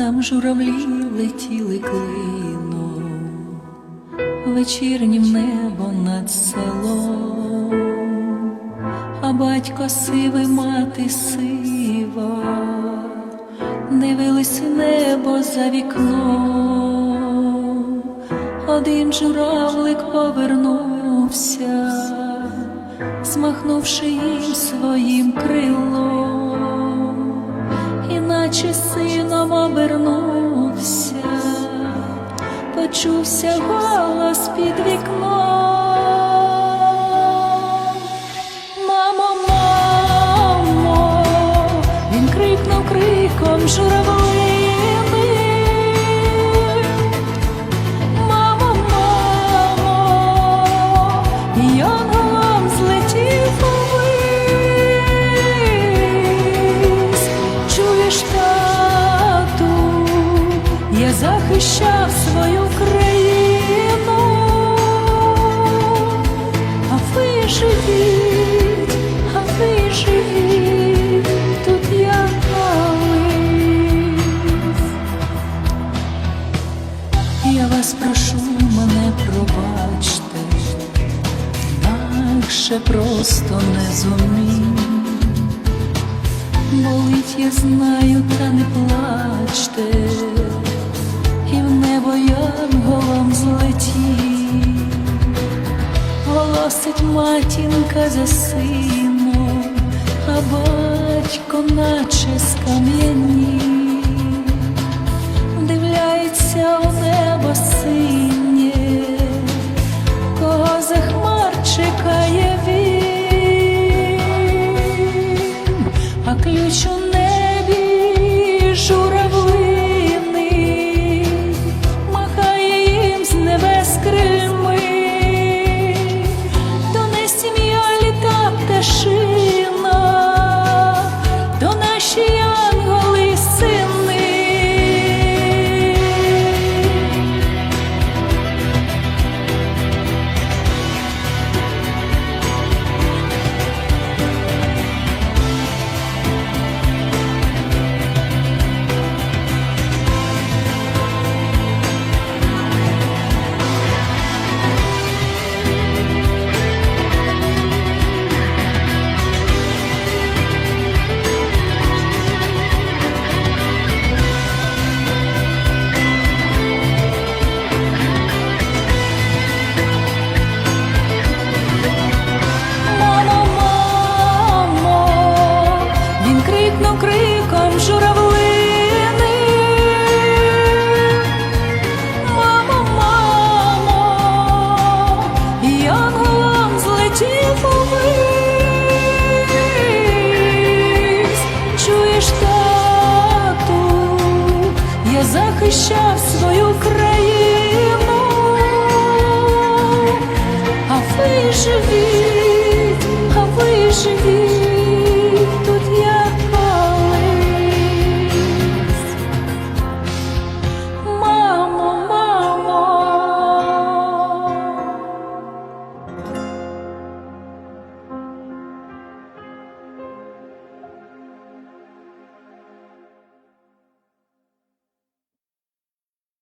там журавлі летіли клином, вечірнім небо над селом, а батько сивий мати сива, дивились в небо за вікном, один журавлик повернувся, змахнувши їм своїм крилом, іначе сином обернувся, почувся голос під вікном. Мамо, мамо, він крикнув криком журавлини. Захищав свою країну, а ви живіть, а ви живіть, тут я колись. Я вас прошу, мене пробачте, інакше просто не зумів. Болить, я знаю, та не плачте, голосить матінка за сином, а батько наче скам'янів